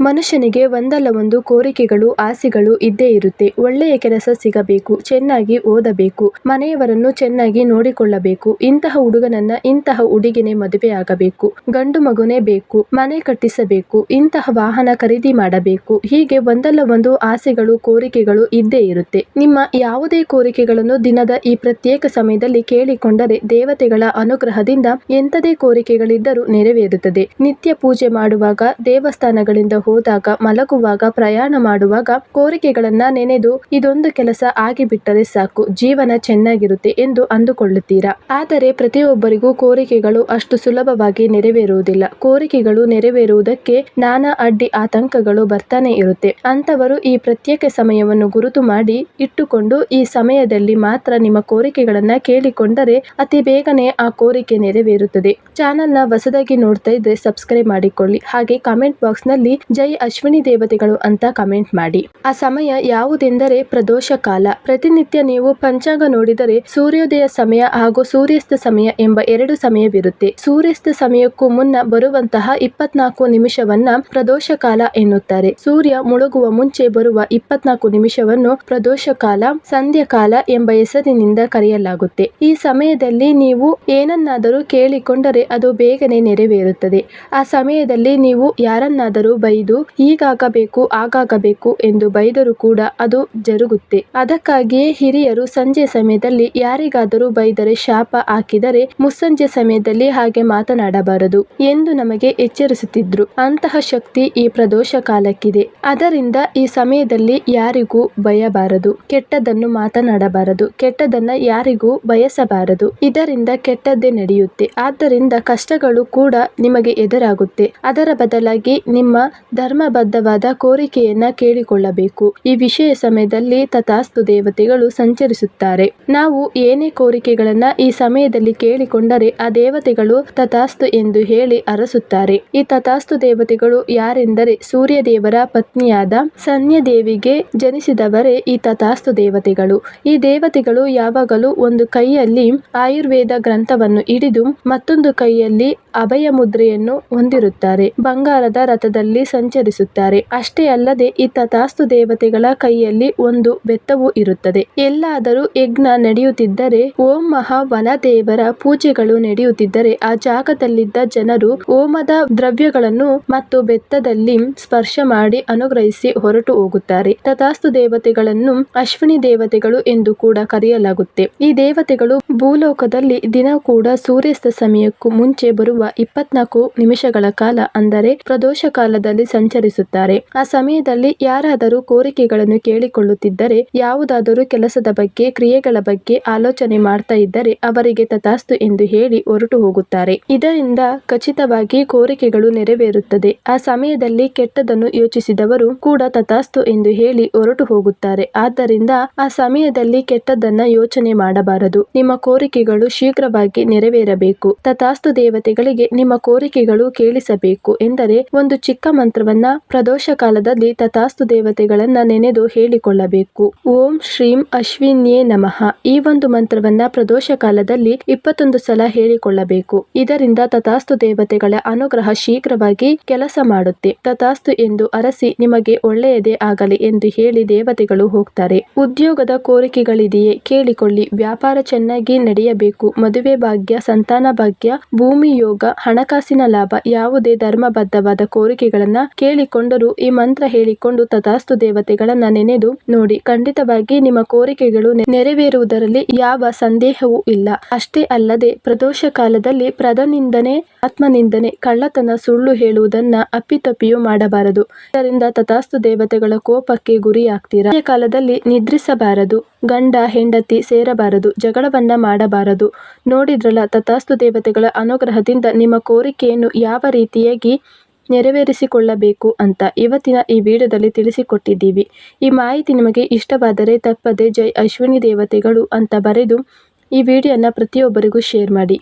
ಮನುಷ್ಯನಿಗೆ ಒಂದಲ್ಲ ಒಂದು ಕೋರಿಕೆಗಳು, ಆಸೆಗಳು ಇದ್ದೇ ಇರುತ್ತೆ. ಒಳ್ಳೆಯ ಕೆಲಸ ಸಿಗಬೇಕು, ಚೆನ್ನಾಗಿ ಓದಬೇಕು, ಮನೆಯವರನ್ನು ಚೆನ್ನಾಗಿ ನೋಡಿಕೊಳ್ಳಬೇಕು, ಇಂತಹ ಹುಡುಗನನ್ನ ಇಂತಹ ಹುಡುಗಿನೇ ಮದುವೆಯಾಗಬೇಕು ಗಂಡು ಮಗುನೇ ಬೇಕು, ಮನೆ ಕಟ್ಟಿಸಬೇಕು, ಇಂತಹ ವಾಹನ ಖರೀದಿ ಮಾಡಬೇಕು. ಹೀಗೆ ಒಂದಲ್ಲ ಒಂದು ಆಸೆಗಳು, ಕೋರಿಕೆಗಳು ಇದ್ದೇ ಇರುತ್ತೆ. ನಿಮ್ಮ ಯಾವುದೇ ಕೋರಿಕೆಗಳನ್ನು ದಿನದ ಈ ಪ್ರತ್ಯೇಕ ಸಮಯದಲ್ಲಿ ಕೇಳಿಕೊಂಡರೆ ದೇವತೆಗಳ ಅನುಗ್ರಹದಿಂದ ಎಂಥದೇ ಕೋರಿಕೆಗಳಿದ್ದರೂ ನೆರವೇರುತ್ತದೆ. ನಿತ್ಯ ಪೂಜೆ ಮಾಡುವಾಗ ದೇವಸ್ಥಾನಗಳಿಂದ ಹೋದಾಗ, ಮಲಗುವಾಗ, ಪ್ರಯಾಣ ಮಾಡುವಾಗ ಕೋರಿಕೆಗಳನ್ನ ನೆನೆದು, ಇದೊಂದು ಕೆಲಸ ಆಗಿಬಿಟ್ಟರೆ ಸಾಕು, ಜೀವನ ಚೆನ್ನಾಗಿರುತ್ತೆ ಎಂದು ಅಂದುಕೊಳ್ಳುತ್ತೀರಾ? ಆದರೆ ಪ್ರತಿಯೊಬ್ಬರಿಗೂ ಕೋರಿಕೆಗಳು ಅಷ್ಟು ಸುಲಭವಾಗಿ ನೆರವೇರುವುದಿಲ್ಲ. ಕೋರಿಕೆಗಳು ನೆರವೇರುವುದಕ್ಕೆ ನಾನಾ ಅಡ್ಡಿ ಆತಂಕಗಳು ಬರ್ತಾನೆ ಇರುತ್ತೆ. ಅಂತವರು ಈ ಪ್ರತ್ಯೇಕ ಸಮಯವನ್ನು ಗುರುತು ಮಾಡಿ ಇಟ್ಟುಕೊಂಡು, ಈ ಸಮಯದಲ್ಲಿ ಮಾತ್ರ ನಿಮ್ಮ ಕೋರಿಕೆಗಳನ್ನ ಕೇಳಿಕೊಂಡರೆ ಅತಿ ಬೇಗನೆ ಆ ಕೋರಿಕೆ ನೆರವೇರುತ್ತದೆ. ಚಾನೆಲ್ನ ಹೊಸದಾಗಿ ನೋಡ್ತಾ ಇದ್ರೆ ಸಬ್ಸ್ಕ್ರೈಬ್ ಮಾಡಿಕೊಳ್ಳಿ. ಹಾಗೆ ಕಾಮೆಂಟ್ ಬಾಕ್ಸ್ನಲ್ಲಿ ಜೈ ಅಶ್ವಿನಿ ದೇವತೆಗಳು ಅಂತ ಕಮೆಂಟ್ ಮಾಡಿ. ಆ ಸಮಯ ಯಾವುದೆಂದರೆ ಪ್ರದೋಷ ಕಾಲ. ಪ್ರತಿನಿತ್ಯ ನೀವು ಪಂಚಾಂಗ ನೋಡಿದರೆ ಸೂರ್ಯೋದಯ ಸಮಯ ಹಾಗೂ ಸೂರ್ಯಾಸ್ತ ಸಮಯ ಎಂಬ ಎರಡು ಸಮಯವಿರುತ್ತೆ. ಸೂರ್ಯಾಸ್ತ ಸಮಯಕ್ಕೂ ಮುನ್ನ ಬರುವಂತಹ ಇಪ್ಪತ್ನಾಲ್ಕು ನಿಮಿಷವನ್ನ ಪ್ರದೋಷ ಕಾಲ ಎನ್ನುತ್ತಾರೆ. ಸೂರ್ಯ ಮುಳುಗುವ ಮುಂಚೆ ಬರುವ ಇಪ್ಪತ್ನಾಲ್ಕು ನಿಮಿಷವನ್ನು ಪ್ರದೋಷ ಕಾಲ ಸಂಧ್ಯಾಕಾಲ ಎಂಬ ಹೆಸರಿನಿಂದ ಕರೆಯಲಾಗುತ್ತೆ. ಈ ಸಮಯದಲ್ಲಿ ನೀವು ಏನನ್ನಾದರೂ ಕೇಳಿಕೊಂಡರೆ ಅದು ಬೇಗನೆ ನೆರವೇರುತ್ತದೆ. ಆ ಸಮಯದಲ್ಲಿ ನೀವು ಯಾರನ್ನಾದರೂ ಬೈದು ಹೀಗಾಗಬೇಕು, ಹಾಗಾಗಬೇಕು ಎಂದು ಬೈದರೂ ಕೂಡ ಅದು ಜರುಗುತ್ತೆ. ಅದಕ್ಕಾಗಿಯೇ ಹಿರಿಯರು ಸಂಜೆ ಸಮಯದಲ್ಲಿ ಯಾರಿಗಾದರೂ ಬೈದರೆ ಶಾಪ ಹಾಕಿದರೆ ಮುಸ್ಸಂಜೆ ಸಮಯದಲ್ಲಿ ಹಾಗೆ ಮಾತನಾಡಬಾರದು ಎಂದು ನಮಗೆ ಎಚ್ಚರಿಸುತ್ತಿದ್ರು. ಅಂತಹ ಶಕ್ತಿ ಈ ಪ್ರದೋಷ ಕಾಲಕ್ಕಿದೆ. ಅದರಿಂದ ಈ ಸಮಯದಲ್ಲಿ ಯಾರಿಗೂ ಬಯಬಾರದು. ಕೆಟ್ಟದನ್ನು ಮಾತನಾಡಬಾರದು. ಕೆಟ್ಟದನ್ನ ಯಾರಿಗೂ ಬಯಸಬಾರದು. ಇದರಿಂದ ಕೆಟ್ಟದ್ದೇ ನಡೆಯುತ್ತೆ. ಆದ್ದರಿಂದ ಕಷ್ಟಗಳು ಕೂಡ ನಿಮಗೆ ಎದುರಾಗುತ್ತೆ. ಅದರ ಬದಲಾಗಿ ನಿಮ್ಮ ಧರ್ಮಬದ್ಧವಾದ ಕೋರಿಕೆಯನ್ನ ಕೇಳಿಕೊಳ್ಳಬೇಕು. ಈ ವಿಷಯ ಸಮಯದಲ್ಲಿ ತಥಾಸ್ತು ದೇವತೆಗಳು ಸಂಚರಿಸುತ್ತಾರೆ. ನಾವು ಏನೇ ಕೋರಿಕೆಗಳನ್ನ ಈ ಸಮಯದಲ್ಲಿ ಕೇಳಿಕೊಂಡರೆ ಆ ದೇವತೆಗಳು ತಥಾಸ್ತು ಎಂದು ಹೇಳಿ ಅರಸುತ್ತಾರೆ. ಈ ತಥಾಸ್ತು ದೇವತೆಗಳು ಯಾರೆಂದರೆ ಸೂರ್ಯ ದೇವರ ಪತ್ನಿಯಾದ ಸನ್ಯ ದೇವಿಗೆ ಜನಿಸಿದವರೇ ಈ ತಥಾಸ್ತು ದೇವತೆಗಳು. ಈ ದೇವತೆಗಳು ಯಾವಾಗಲೂ ಒಂದು ಕೈಯಲ್ಲಿ ಆಯುರ್ವೇದ ಗ್ರಂಥವನ್ನು ಹಿಡಿದು ಮತ್ತೊಂದು ಕೈಯಲ್ಲಿ ಅಭಯ ಮುದ್ರೆಯನ್ನು ಹೊಂದಿರುತ್ತಾರೆ. ಬಂಗಾರದ ರಥದಲ್ಲಿ ಸಂಚರಿಸುತ್ತಾರೆ. ಅಷ್ಟೇ ಅಲ್ಲದೆ ಈ ತಥಾಸ್ತು ದೇವತೆಗಳ ಕೈಯಲ್ಲಿ ಒಂದು ಬೆತ್ತವೂ ಇರುತ್ತದೆ. ಎಲ್ಲಾದರೂ ಯಜ್ಞ ನಡೆಯುತ್ತಿದ್ದರೆ, ಓಂ ಮಹಾ ವನದೇವರ ಪೂಜೆಗಳು ನಡೆಯುತ್ತಿದ್ದರೆ, ಆ ಜಾಗದಲ್ಲಿದ್ದ ಜನರು ಓಮದ ದ್ರವ್ಯಗಳನ್ನು ಮತ್ತು ಬೆತ್ತದಲ್ಲಿ ಸ್ಪರ್ಶ ಮಾಡಿ ಅನುಗ್ರಹಿಸಿ ಹೊರಟು ಹೋಗುತ್ತಾರೆ. ತಥಾಸ್ತು ದೇವತೆಗಳನ್ನು ಅಶ್ವಿನಿ ದೇವತೆಗಳು ಎಂದು ಕೂಡ ಕರೆಯಲಾಗುತ್ತೆ. ಈ ದೇವತೆಗಳು ಭೂಲೋಕದಲ್ಲಿ ದಿನ ಕೂಡ ಸೂರ್ಯಾಸ್ತ ಸಮಯಕ್ಕೂ ಮುಂಚೆ ಬರುವ ಇಪ್ಪತ್ನಾಲ್ಕು ನಿಮಿಷಗಳ ಕಾಲ ಅಂದರೆ ಪ್ರದೋಷ ಕಾಲದಲ್ಲಿ ಸಂಚರಿಸುತ್ತಾರೆ. ಆ ಸಮಯದಲ್ಲಿ ಯಾರಾದರೂ ಕೋರಿಕೆಗಳನ್ನು ಕೇಳಿಕೊಳ್ಳುತ್ತಿದ್ದರೆ, ಯಾವುದಾದರೂ ಕೆಲಸದ ಬಗ್ಗೆ, ಕ್ರಿಯೆಗಳ ಬಗ್ಗೆ ಆಲೋಚನೆ ಮಾಡ್ತಾ ಇದ್ದರೆ ಅವರಿಗೆ ತಥಾಸ್ತು ಎಂದು ಹೇಳಿ ಹೊರಟು ಹೋಗುತ್ತಾರೆ. ಇದರಿಂದ ಖಚಿತವಾಗಿ ಕೋರಿಕೆಗಳು ನೆರವೇರುತ್ತದೆ. ಆ ಸಮಯದಲ್ಲಿ ಕೆಟ್ಟದನ್ನು ಯೋಚಿಸಿದವರು ಕೂಡ ತಥಾಸ್ತು ಎಂದು ಹೇಳಿ ಹೊರಟು ಹೋಗುತ್ತಾರೆ. ಆದ್ದರಿಂದ ಆ ಸಮಯದಲ್ಲಿ ಕೆಟ್ಟದನ್ನ ಯೋಚನೆ ಮಾಡಬಾರದು. ನಿಮ್ಮ ಕೋರಿಕೆಗಳು ಶೀಘ್ರವಾಗಿ ನೆರವೇರಬೇಕು. ತಥಾಸ್ತು ದೇವತೆಗಳಿಗೆ ನಿಮ್ಮ ಕೋರಿಕೆಗಳು ಕೇಳಿಸಬೇಕು ಎಂದರೆ ಒಂದು ಚಿಕ್ಕ ಮಂತ್ರವನ್ನ ಪ್ರದೋಷ ಕಾಲದಲ್ಲಿ ತಥಾಸ್ತು ದೇವತೆಗಳನ್ನ ನೆನೆದು ಹೇಳಿಕೊಳ್ಳಬೇಕು. ಓಂ ಶ್ರೀಂ ಅಶ್ವಿನ್ಯೇ ನಮಃ. ಈ ಒಂದು ಮಂತ್ರವನ್ನ ಪ್ರದೋಷ ಕಾಲದಲ್ಲಿ ಇಪ್ಪತ್ತೊಂದು ಸಲ ಹೇಳಿಕೊಳ್ಳಬೇಕು. ಇದರಿಂದ ತಥಾಸ್ತು ದೇವತೆಗಳ ಅನುಗ್ರಹ ಶೀಘ್ರವಾಗಿ ಕೆಲಸ ಮಾಡುತ್ತೆ. ತಥಾಸ್ತು ಎಂದು ಅರಸಿ ನಿಮಗೆ ಒಳ್ಳೆಯದೇ ಆಗಲಿ ಎಂದು ಹೇಳಿ ದೇವತೆಗಳು ಹೋಗ್ತಾರೆ. ಉದ್ಯೋಗದ ಕೋರಿಕೆಗಳಿದೆಯೇ ಕೇಳಿಕೊಳ್ಳಿ. ವ್ಯಾಪಾರ ಚೆನ್ನಾಗಿ ನಡೆಯಬೇಕು. ಮದುವೆ ಭಾಗ್ಯ, ಸಂತಾನ ಭಾಗ್ಯ, ಭೂಮಿ ಯೋಗ, ಹಣಕಾಸಿನ ಲಾಭ ಯಾವುದೇ ಧರ್ಮಬದ್ಧವಾದ ಕೋರಿಕೆಗಳನ್ನ ಕೇಳಿಕೊಂಡರೂ. ಈ ಮಂತ್ರ ಹೇಳಿಕೊಂಡು ತಥಾಸ್ತು ದೇವತೆಗಳನ್ನ ನೆನೆದು ನೋಡಿ, ಖಂಡಿತವಾಗಿ ನಿಮ್ಮ ಕೋರಿಕೆಗಳು ನೆರವೇರುವುದರಲ್ಲಿ ಯಾವ ಸಂದೇಹವೂ ಇಲ್ಲ. ಅಷ್ಟೇ ಅಲ್ಲದೆ, ಪ್ರದೋಷ ಕಾಲದಲ್ಲಿ ಪ್ರದನಿಂದನೆ, ಆತ್ಮನಿಂದನೆ, ಕಳ್ಳತನ, ಸುಳ್ಳು ಹೇಳುವುದನ್ನ ಅಪ್ಪಿತಪ್ಪಿಯೂ ಮಾಡಬಾರದು. ಇದರಿಂದ ತಥಾಸ್ತು ದೇವತೆಗಳ ಕೋಪಕ್ಕೆ ಗುರಿಯಾಗ್ತೀರಾ? ಕಾಲದಲ್ಲಿ ನಿದ್ರಿಸಬಾರದು. ಗಂಡ, ಹೆಂಡತಿ ಸೇರಬಾರದು. ಜಗಳವನ್ನ ಮಾಡಬಾರದು. ನೋಡಿದ್ರಲ್ಲ, ತಥಾಸ್ತು ದೇವತೆಗಳ ಅನುಗ್ರಹದಿಂದ ನಿಮ್ಮ ಕೋರಿಕೆಯನ್ನು ಯಾವ ರೀತಿಯಾಗಿ ನೆರವೇರಿಸಿಕೊಳ್ಳಬೇಕು ಅಂತ ಇವತ್ತಿನ ಈ ವಿಡಿಯೋದಲ್ಲಿ ತಿಳಿಸಿಕೊಟ್ಟಿದ್ದೀವಿ. ಈ ಮಾಹಿತಿ ನಿಮಗೆ ಇಷ್ಟವಾದರೆ ತಪ್ಪದೆ ಜೈ ಅಶ್ವಿನಿ ದೇವತೆಗಳು ಅಂತ ಬರೆದು ಈ ವಿಡಿಯೋನ ಪ್ರತಿಯೊಬ್ಬರಿಗೂ ಶೇರ್ ಮಾಡಿ.